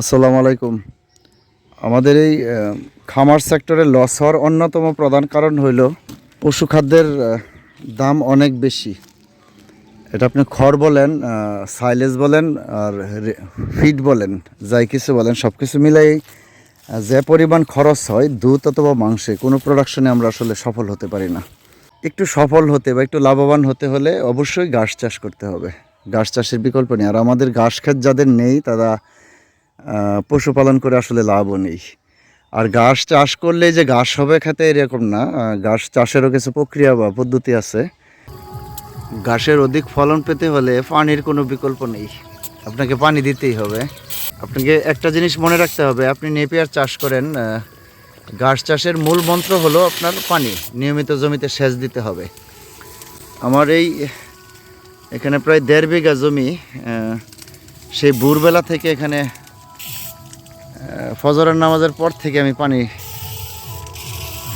আসসালামু আলাইকুম। আমাদের এই খামার সেক্টরে লস হওয়ার অন্যতম প্রধান কারণ হইল পশু খাদ্যের দাম অনেক বেশি। এটা আপনি খড় বলেন সাইলেজ বলেন আর ফিড বলেন, যাই কিছু বলেন সব কিছু মিলাই যে পরিমাণ খরচ হয় দুধ অথবা মাংসে, কোনো প্রোডাকশনে আমরা আসলে সফল হতে পারি না। একটু সফল হতে বা একটু লাভবান হতে হলে অবশ্যই ঘাস চাষ করতে হবে। ঘাস চাষের বিকল্প নেই। আর আমাদের ঘাস ক্ষেত যাদের নেই, তারা পশুপালন করে আসলে লাভও নেই। আর ঘাস চাষ করলে যে ঘাস হবে খেতে এরকম না। ঘাস চাষেরও কিছু প্রক্রিয়া বা পদ্ধতি আছে। ঘাসের অধিক ফলন পেতে হলে পানির কোনো বিকল্প নেই। আপনাকে পানি দিতেই হবে। আপনাকে একটা জিনিস মনে রাখতে হবে, আপনি নেপিয়ার চাষ করেন ঘাস চাষের মূল মন্ত্র হলো আপনার পানি, নিয়মিত জমিতে সেচ দিতে হবে। আমার এই এখানে প্রায় দেড় বিঘা জমি সেই ভোরবেলা থেকে এখানে ফজরের নামাজের পর থেকে আমি পানি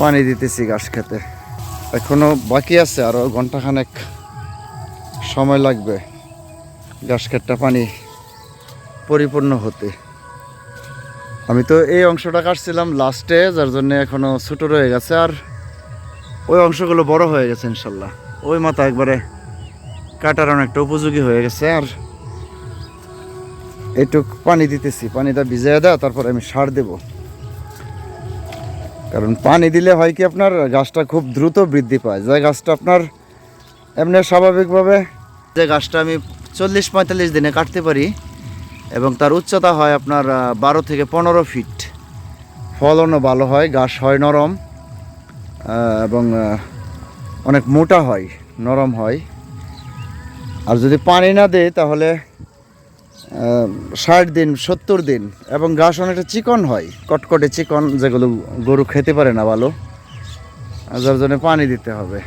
পানি দিতেছি ঘাস খেতে। এখনও বাকি আছে আরও ঘন্টাখানেক সময় লাগবে ঘাস খেতটা পানি পরিপূর্ণ হতে। আমি তো এই অংশটা কাটছিলাম লাস্টে যার জন্য এখনও ছোটো রয়ে গেছে, আর ওই অংশগুলো বড় হয়ে গেছে ইনশাল্লাহ। ওই মাথা একবারে কাটার অনেকটা উপযোগী হয়ে গেছে, আর এটুক পানি দিতেছি, পানিটা ভিজিয়ে দেওয়া তারপর আমি সার দেব। কারণ পানি দিলে হয় কি আপনার, গাছটা খুব দ্রুত বৃদ্ধি পায়। যে গাছটা আপনার এমনি স্বাভাবিকভাবে, যে গাছটা আমি চল্লিশ পঁয়তাল্লিশ দিনে কাটতে পারি এবং তার উচ্চতা হয় আপনার বারো থেকে পনেরো ফিট। ফলনও ভালো হয়, গাছ হয় নরম এবং অনেক মোটা হয়, নরম হয়। আর যদি পানি না দেয় তাহলে ষাট দিন, সত্তর দিন এবং ঘাস অনেকটা চিকন হয়, কটকটে চিকন, যেগুলো গরু খেতে পারে না ভালো। যার জন্য পানি দিতে হবে।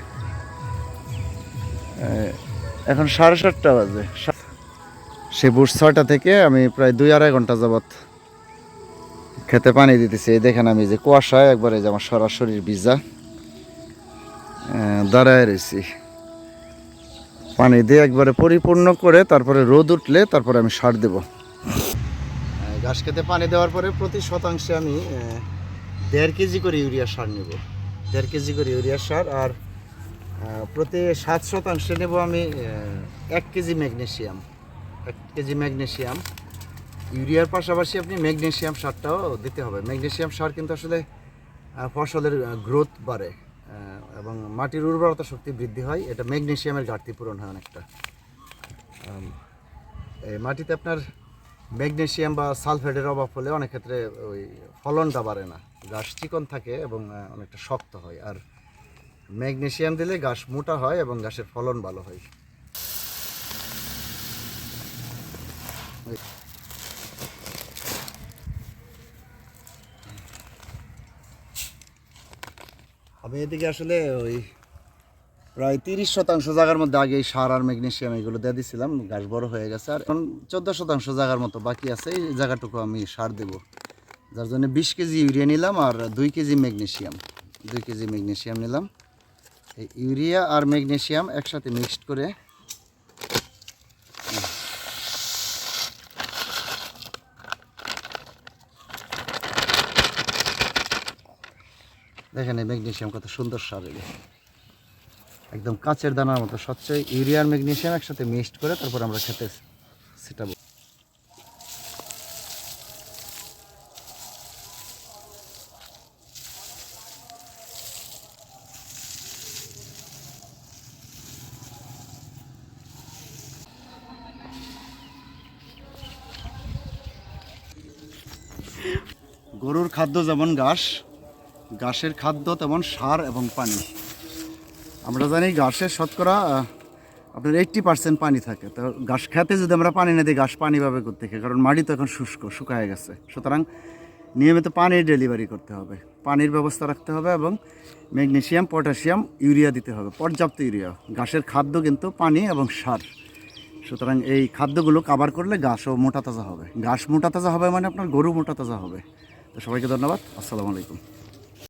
এখন সাড়ে সাতটা বাজে। সা- সে ভোর ছয়টা থেকে আমি প্রায় দুই আড়াই ঘণ্টা যাবৎ খেতে পানি দিতেছি। এই দেখেন আমি যে কুয়াশায় একবারে যে আমার সরাসরি ভিজা দাঁড়ায় রয়েছি পানি দিয়ে একবারে পরিপূর্ণ করে তারপরে রোদ উঠলে তারপরে আমি সার দেব। ঘাস খেতে পানি দেওয়ার পরে প্রতি শতাংশে আমি দেড় কেজি করে ইউরিয়া সার নেব। দেড় কেজি করে ইউরিয়া সার আর প্রতি সাত শতাংশে নেব আমি এক কেজি ম্যাগনেশিয়াম। এক কেজি ম্যাগনেশিয়াম। ইউরিয়ার পাশাপাশি আপনি ম্যাগনেশিয়াম সারটাও দিতে হবে। ম্যাগনেশিয়াম সার কিন্তু আসলে ফসলের গ্রোথ বাড়ে। এবং মাটির উর্বরতা শক্তি বৃদ্ধি হয়, এটা ম্যাগনেশিয়ামের ঘাটতি পূরণ হয় অনেকটা। এই মাটিতে আপনার ম্যাগনেশিয়াম বা সালফেটের অভাব হলে অনেক ক্ষেত্রে ওই ফলনটা বাড়ে না। গাছ চিকন থাকে এবং অনেকটা শক্ত হয়। আর ম্যাগনেশিয়াম দিলে গাছ মোটা হয় এবং গাছের ফলন ভালো হয়। আমি এদিকে আসলে ওই প্রায় তিরিশ শতাংশ জায়গার মধ্যে আগে এই সার আর ম্যাগনেশিয়াম এগুলো দিয়ে দিয়েছিলাম গাছ বড় হয়ে গেছে। আর এখন চোদ্দ শতাংশ জায়গার মতো বাকি আছে, এই জায়গাটুকু আমি সার দেব। যার জন্য বিশ কেজি ইউরিয়া নিলাম আর দুই কেজি ম্যাগনেশিয়াম, দুই কেজি ম্যাগনেশিয়াম নিলাম। এই ইউরিয়া আর ম্যাগনেশিয়াম একসাথে মিক্সড করে দেখেন এই ম্যাগনেসিয়াম কত সুন্দর সার একদম কাঁচের দানার মতো স্বচ্ছ ইউরিয়া ম্যাগনেশিয়াম একসাথে মিক্সড করে তারপর আমরা খেতে সেটাবো। গরুর খাদ্য যেমন ঘাস ঘাসের খাদ্য তেমন সার এবং পানি। আমরা জানি ঘাসের শতকরা আপনার এইট্টি পার্সেন্ট পানি থাকে। তো ঘাস খেতে যদি আমরা পানি না দিই, ঘাস পানি পাবে থেকে কারণ মাটি তো এখন শুষ্ক, শুকায় গেছে। সুতরাং নিয়মিত পানির ডেলিভারি করতে হবে। পানির ব্যবস্থা রাখতে হবে এবং ম্যাগনেসিয়াম পটাশিয়াম ইউরিয়া দিতে হবে। পর্যাপ্ত ইউরিয়া ঘাসের খাদ্য কিন্তু পানি এবং সার। সুতরাং এই খাদ্যগুলো কাবার করলে ঘাসও মোটা তাজা হবে। ঘাস মোটা তাজা হবে মানে আপনার গরু মোটা তাজা হবে। তো সবাইকে ধন্যবাদ। আসসালামু আলাইকুম।